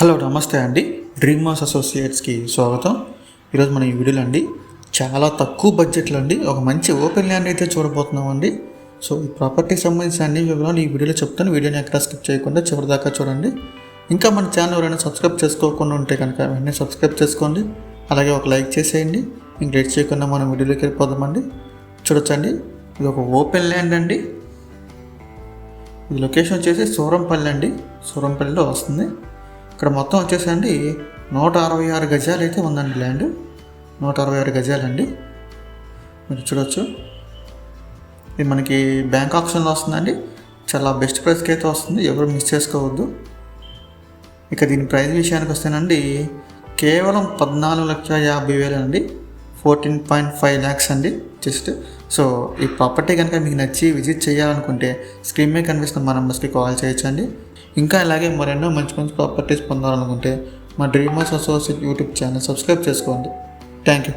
Hello నమస్తే అండి. Dream mass అసోసియేట్స్కి స్వాగతం. ఈరోజు మన ఈ వీడియోలో అండి చాలా తక్కువ బడ్జెట్లో అండి ఒక మంచి ఓపెన్ ల్యాండ్ అయితే చూడబోతున్నాం అండి సో ఈ ప్రాపర్టీకి సంబంధించిన అన్ని వివరాలు ఈ వీడియోలో చెప్తాను. వీడియోని ఎక్కడ స్కిప్ చేయకుండా చివరిదాకా చూడండి. ఇంకా మన ఛానల్ ఎవరైనా సబ్స్క్రైబ్ చేసుకోకుండా ఉంటే కనుక వెంటనే సబ్స్క్రైబ్ చేసుకోండి. అలాగే ఒక లైక్ చేసేయండి. ఇంక లేట్ చేయకుండా మనం వీడియోలోకి వెళ్ళిపోదామండి. చూడొచ్చండి. ఇది ఒక ఓపెన్ ల్యాండ్ అండి. ఇది లొకేషన్ వచ్చేసి సూరంపల్లి అండి. సూరంపల్లిలో వస్తుంది. ఇక్కడ మొత్తం వచ్చేసండి అండి నూట అరవై ఆరు గజాలు అయితే ఉందండి ల్యాండ్. నూట అరవై ఆరు గజాలండి. మీరు చూడొచ్చు. ఇది మనకి బ్యాంక్ ఆప్షన్లో వస్తుందండి. చాలా బెస్ట్ ప్రైస్కి అయితే వస్తుంది. ఎవరు మిస్ చేసుకోవద్దు. ఇక దీని ప్రైస్ విషయానికి వస్తేనండి కేవలం పద్నాలుగు లక్షల యాభై వేలు అండి ఫోర్టీన్ పాయింట్ ఫైవ్ ల్యాక్స్ అండి జస్ట్ సో ఈ ప్రాపర్టీ కనుక మీకు నచ్చి విజిట్ చేయాలనుకుంటే స్క్రీన్ మీద కనిపిస్తున్న మా నెంబర్స్కి కాల్ చేయొచ్చండి. ఇంకా అలాగే మరెన్నో మంచి మంచి ప్రాపర్టీస్ పొందాలనుకుంటే మా dreamers associate YouTube channel subscribe చేసుకోండి. Thank you